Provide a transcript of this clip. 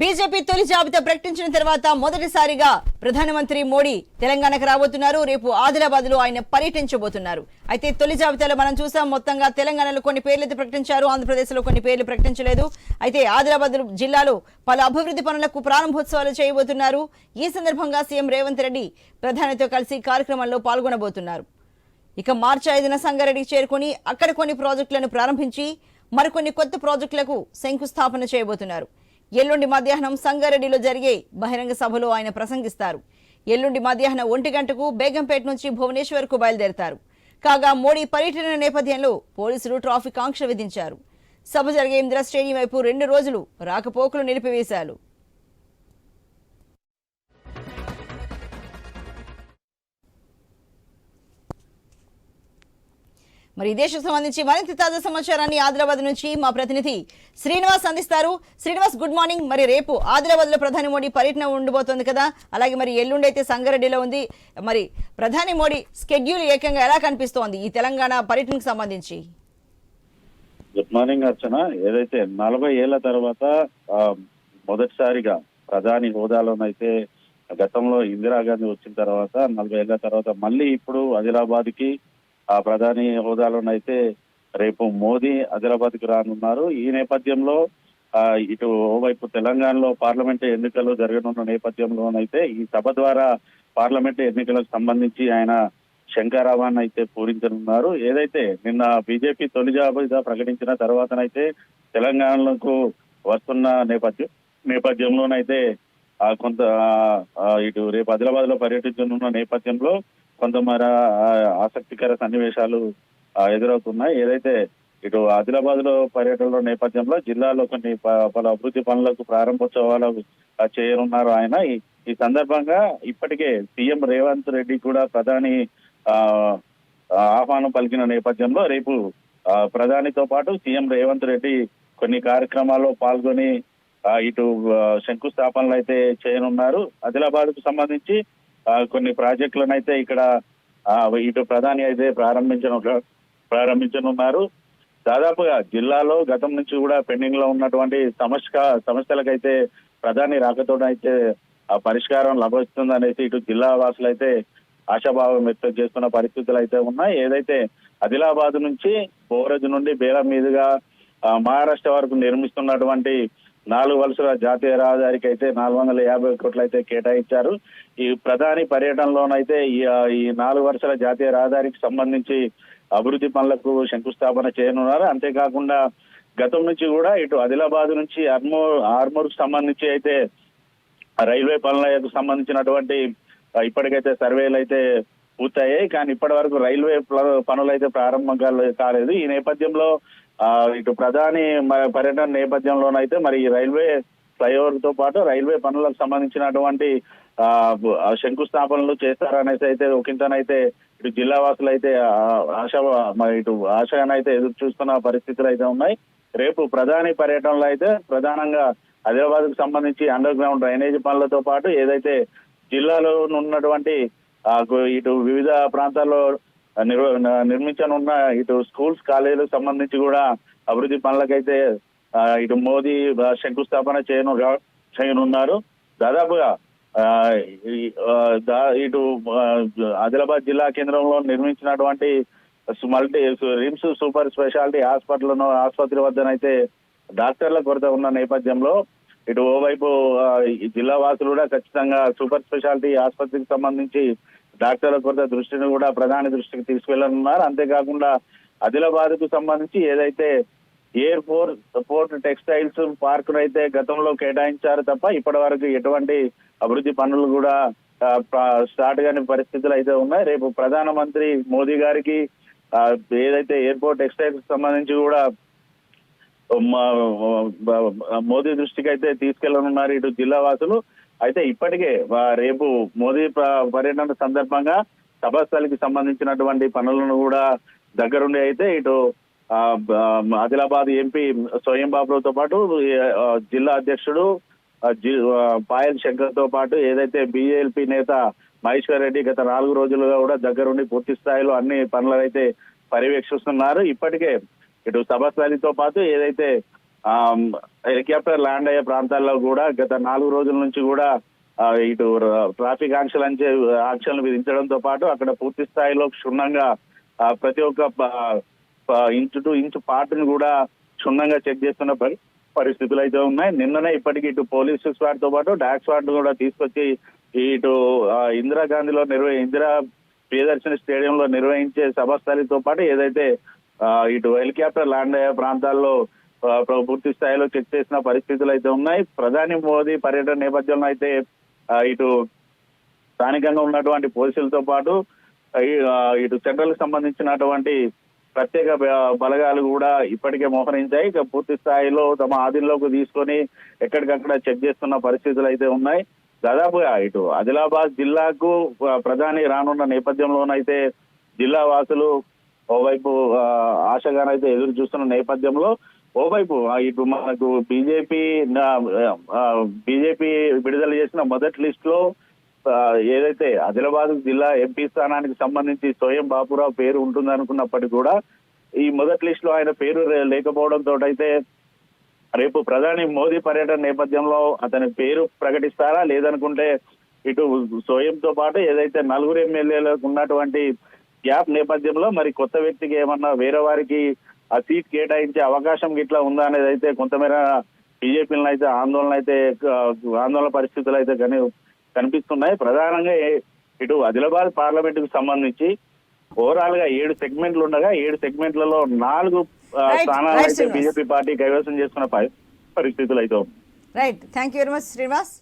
BJP తొలి జాబితా ప్రకటించిన తర్వాత మొదటిసారిగా ప్రధానమంత్రి మోడీ తెలంగాణకు రాబోతున్నారు. రేపు ఆదిలాబాద్లో ఆయన పర్యటించబోతున్నారు. అయితే తొలి జాబితాలో మనం చూసాం మొత్తంగా తెలంగాణలో కొన్ని పేర్లు అయితే ప్రకటించారు. ఆంధ్రప్రదేశ్లో కొన్ని పేర్లు ప్రకటించలేదు. అయితే ఆదిలాబాద్ జిల్లాలో పలు అభివృద్ధి పనులకు ప్రారంభోత్సవాలు చేయబోతున్నారు. ఈ సందర్భంగా సీఎం రేవంత్ రెడ్డి ప్రధానితో కలిసి కార్యక్రమంలో పాల్గొనబోతున్నారు. ఇక మార్చి ఐదున సంగారెడ్డికి చేరుకుని అక్కడ కొన్ని ప్రాజెక్టులను ప్రారంభించి మరికొన్ని కొత్త ప్రాజెక్టులకు శంకుస్థాపన చేయబోతున్నారు. ఎల్లుండి మధ్యాహ్నం సంగారెడ్డిలో జరిగే బహిరంగ సభలో ఆయన ప్రసంగిస్తారు. ఎల్లుండి మధ్యాహ్నం ఒంటి గంటకు బేగంపేట నుంచి భువనేశ్వర్కు బయలుదేరతారు. కాగా మోడీ పర్యటన నేపథ్యంలో పోలీసులు ట్రాఫిక్ ఆంక్ష విధించారు. సభ జరిగే ఇందిరా స్టేడియం వైపు రెండు రోజులు రాకపోకలు నిలిపివేశారు. మరి ఈ దేశం సంబంధించి మరింత తాజా సమాచారాన్ని ఆదిలాబాద్ నుంచి మా ప్రతినిధి శ్రీనివాస్ అందిస్తారు. శ్రీనివాస్ గుడ్ మార్నింగ్ మరి రేపు ఆదిలాబాద్లో ప్రధాని మోడీ పర్యటన ఉండబోతోంది కదా? అలాగే మరి ఎల్లుండి అయితే సంగారెడ్డిలో ఉంది. మరి ప్రధాని మోడీ స్కెడ్యూల్ ఏకంగా ఎలా కనిపిస్తోంది ఈ తెలంగాణ పర్యటనకు సంబంధించి? Good morning Archana. ఏదైతే నలభై ఏళ్ళ తర్వాత ఆ, మొదటిసారిగా ప్రధాని హోదాలోనైతే గతంలో ఇందిరాగాంధీ వచ్చిన తర్వాత నలభై ఏళ్ళ తర్వాత మళ్ళీ ఇప్పుడు ఆదిలాబాద్కి ఆ ప్రధాని హోదాలోనైతే రేపు మోదీ ఆదిలాబాద్కి రానున్నారు. ఈ నేపథ్యంలో ఆ, ఇటు ఓవైపు తెలంగాణలో పార్లమెంట్ ఎన్నికలు జరగనున్న నేపథ్యంలోనైతే ఈ సభ ద్వారా పార్లమెంట్ ఎన్నికలకు సంబంధించి ఆయన శంకారావాన్ని అయితే పూరించనున్నారు. ఏదైతే నిన్న బీజేపీ తొలి జాబితా ప్రకటించిన తర్వాతనైతే తెలంగాణకు వస్తున్న నేపథ్యం నేపథ్యంలోనైతే ఆ కొంత ఇటు రేపు ఆదిలాబాద్లో పర్యటించనున్న నేపథ్యంలో కొంతమేర ఆ, ఆసక్తికర సన్నివేశాలు ఎదురవుతున్నాయి. ఏదైతే ఇటు ఆదిలాబాద్లో పర్యటనలో నేపథ్యంలో జిల్లాలో కొన్ని ప- పలు అభివృద్ధి పనులకు ప్రారంభోత్సవాలు చేయనున్నారు ఆయన. ఈ- సందర్భంగా ఇప్పటికే సీఎం రేవంత్ రెడ్డి కూడా ప్రధాని ఆ ఆహ్వానం పలికిన నేపథ్యంలో రేపు ప్రధానితో పాటు సీఎం రేవంత్ రెడ్డి కొన్ని కార్యక్రమాల్లో పాల్గొని ఇటు శంకుస్థాపనలు అయితే చేయనున్నారు. ఆదిలాబాద్కు సంబంధించి కొన్ని ప్రాజెక్టులను అయితే ఇక్కడ ఆ, ఇటు ప్రధాని అయితే ప్రారంభించను ప్రారంభించనున్నారు. దాదాపుగా జిల్లాలో గతం నుంచి కూడా పెండింగ్లో ఉన్నటువంటి సమస్య సమస్యలకైతే ప్రధాని రాకతోనైతే ఆ పరిష్కారం లభిస్తుంది అనేసి ఇటు జిల్లా వాసులు అయితే ఆశాభావం వ్యక్తం చేస్తున్న పరిస్థితులు అయితే ఉన్నాయి. ఏదైతే ఆదిలాబాద్ నుంచి బోరజ్ నుండి బేలం మీదుగా ఆ, మహారాష్ట్ర వరకు నిర్మిస్తున్నటువంటి నాలుగు వలసల జాతీయ రహదారికి అయితే నాలుగు వందల యాభై కోట్లు అయితే కేటాయించారు. ఈ ప్రధాని పర్యటనలోనైతే ఈ నాలుగు వరుసల జాతీయ రహదారికి సంబంధించి అభివృద్ధి పనులకు శంకుస్థాపన చేయనున్నారు. అంతేకాకుండా గతం నుంచి కూడా ఇటు ఆదిలాబాద్ నుంచి ఆర్మూర్ ఆర్మూర్ సంబంధించి అయితే రైల్వే పనులకు సంబంధించినటువంటి ఇప్పటికైతే సర్వేలు అయితే పూర్తయ్యాయి. కానీ ఇప్పటి వరకు రైల్వే పనులైతే పనులు అయితే ప్రారంభం కాలేదు. ఈ నేపథ్యంలో ఇటు ప్రధాని పర్యటన నేపథ్యంలోనైతే మరి ఈ రైల్వే ఫ్లైఓవర్తో పాటు రైల్వే పనులకు సంబంధించినటువంటి ఆ, శంకుస్థాపనలు చేస్తారనేసి అయితే ఒకంతనైతే ఇటు జిల్లా వాసులు అయితే ఆశ మరి ఇటు ఆశగానైతే ఎదురు చూస్తున్న పరిస్థితులు అయితే ఉన్నాయి. రేపు ప్రధాని పర్యటనలో అయితే ప్రధానంగా ఆదిలాబాద్కు సంబంధించి అండర్ గ్రౌండ్ డ్రైనేజీ పనులతో పాటు ఏదైతే జిల్లాలో ఉన్నటువంటి ఇటు వివిధ ప్రాంతాల్లో నిర్వ నిర్మించనున్న ఇటు స్కూల్స్ కాలేజీలకు సంబంధించి కూడా అభివృద్ధి పనులకైతే ఇటు మోదీ శంకుస్థాపన చేయను చేయనున్నారు. దాదాపుగా ఆ, ఇటు ఆదిలాబాద్ జిల్లా కేంద్రంలో నిర్మించినటువంటి multi RIMS super speciality hospital ఆసుపత్రి వద్దనైతే డాక్టర్ల కొరత ఉన్న నేపథ్యంలో ఇటు ఓవైపు జిల్లా వాసులు కూడా ఖచ్చితంగా సూపర్ స్పెషాలిటీ ఆసుపత్రికి సంబంధించి డాక్టర్ల కొరత దృష్టిని కూడా ప్రధాని దృష్టికి తీసుకెళ్ళనున్నారు. అంతేకాకుండా ఆదిలాబాద్కు సంబంధించి ఏదైతే air force port textiles park అయితే గతంలో కేటాయించారు తప్ప ఇప్పటి వరకు ఎటువంటి అభివృద్ధి పనులు కూడా స్టార్ట్ కాని పరిస్థితులు అయితే ఉన్నాయి. రేపు ప్రధానమంత్రి మోదీ గారికి ఏదైతే ఎయిర్పోర్ట్ టెక్స్టైల్స్ సంబంధించి కూడా మోదీ దృష్టికి అయితే తీసుకెళ్ళనున్నారు ఇటు జిల్లా వాసులు. అయితే ఇప్పటికే రేపు మోదీ ప- పర్యటన సందర్భంగా సభాస్థలికి సంబంధించినటువంటి పనులను కూడా దగ్గరుండి అయితే ఇటు ఆ, ఆదిలాబాద్ ఎంపీ స్వయం బాబుతో పాటు జిల్లా అధ్యక్షుడు జి- పాయల్ శంకర్తో పాటు ఏదైతే బీజేపీ నేత మహేశ్వర్ రెడ్డి గత నాలుగు రోజులుగా కూడా దగ్గరుండి పూర్తి స్థాయిలో అన్ని పనులైతే పర్యవేక్షిస్తున్నారు. ఇప్పటికే ఇటు సభస్థలితో పాటు ఏదైతే హెలికాప్టర్ ల్యాండ్ అయ్యే ప్రాంతాల్లో కూడా గత నాలుగు రోజుల నుంచి కూడా ఇటు ట్రాఫిక్ ఆంక్షలు అంటే ఆంక్షలు విధించడంతో పాటు అక్కడ పూర్తి స్థాయిలో క్షుణ్ణంగా ఆ, ప్రతి ఒక్క ఇంచు టు ఇంచు పార్ట్ను కూడా క్షుణ్ణంగా చెక్ చేస్తున్న పరి- పరిస్థితులు అయితే ఉన్నాయి. నిన్ననే ఇప్పటికి ఇటు పోలీసు స్క్వాడ్తో పాటు డాక్ స్వాడ్ కూడా తీసుకొచ్చి ఇటు ఇందిరాగాంధీలో నిర్వహి ఇందిరా ప్రియదర్శిని స్టేడియంలో నిర్వహించే సభాస్థలితో పాటు ఏదైతే ఇటు హెలికాప్టర్ ల్యాండ్ అయ్యే ప్రాంతాల్లో పూర్తి స్థాయిలో చెక్ చేసిన పరిస్థితులు అయితే ఉన్నాయి. ప్రధాని మోదీ పర్యటన నేపథ్యంలో అయితే ఇటు స్థానికంగా ఉన్నటువంటి పోలీసులతో పాటు ఇటు సెంట్రల్ సంబంధించినటువంటి ప్రత్యేక బలగాలు కూడా ఇప్పటికే మోహరించాయి. ఇక పూర్తి స్థాయిలో తమ ఆధీనంలోకి తీసుకొని ఎక్కడికక్కడ చెక్ చేస్తున్న పరిస్థితులు అయితే ఉన్నాయి. దాదాపుగా ఇటు ఆదిలాబాద్ జిల్లాకు ప్రధాని రానున్న నేపథ్యంలోనైతే జిల్లా వాసులు ఓవైపు ఆ, ఆశగానైతే ఎదురు చూస్తున్న నేపథ్యంలో ఓవైపు ఇటు మనకు బీజేపీ బీజేపీ విడుదల చేసిన మొదటి లిస్ట్లో ఏదైతే ఆదిలాబాద్ జిల్లా ఎంపీ స్థానానికి సంబంధించి స్వయం బాపురావు పేరు ఉంటుందనుకున్నప్పటికీ కూడా ఈ మొదటి లిస్ట్లో ఆయన పేరు లేకపోవడంతో అయితే రేపు ప్రధాని మోదీ పర్యటన నేపథ్యంలో అతని పేరు ప్రకటిస్తారా? లేదనుకుంటే ఇటు స్వయంతో పాటు ఏదైతే నలుగురు ఎమ్మెల్యేలకు ఉన్నటువంటి గ్యాప్ నేపథ్యంలో మరి కొత్త వ్యక్తికి ఏమన్నా వేరే వారికి ఆ సీట్ కేటాయించే అవకాశం గిట్లా ఉందా అనేది అయితే కొంతమేర బీజేపీలను అయితే ఆందోళన అయితే ఆందోళన పరిస్థితులు అయితే కని కనిపిస్తున్నాయి. ప్రధానంగా ఇటు ఆదిలాబాద్ పార్లమెంట్కు సంబంధించి ఓవరాల్గా ఏడు సెగ్మెంట్లు ఉండగా ఏడు సెగ్మెంట్లలో నాలుగు స్థానాలు అయితే. బీజేపీ పార్టీ కైవసం చేసుకున్న పరి- పరిస్థితులు అయితే right thank you very much Srinivas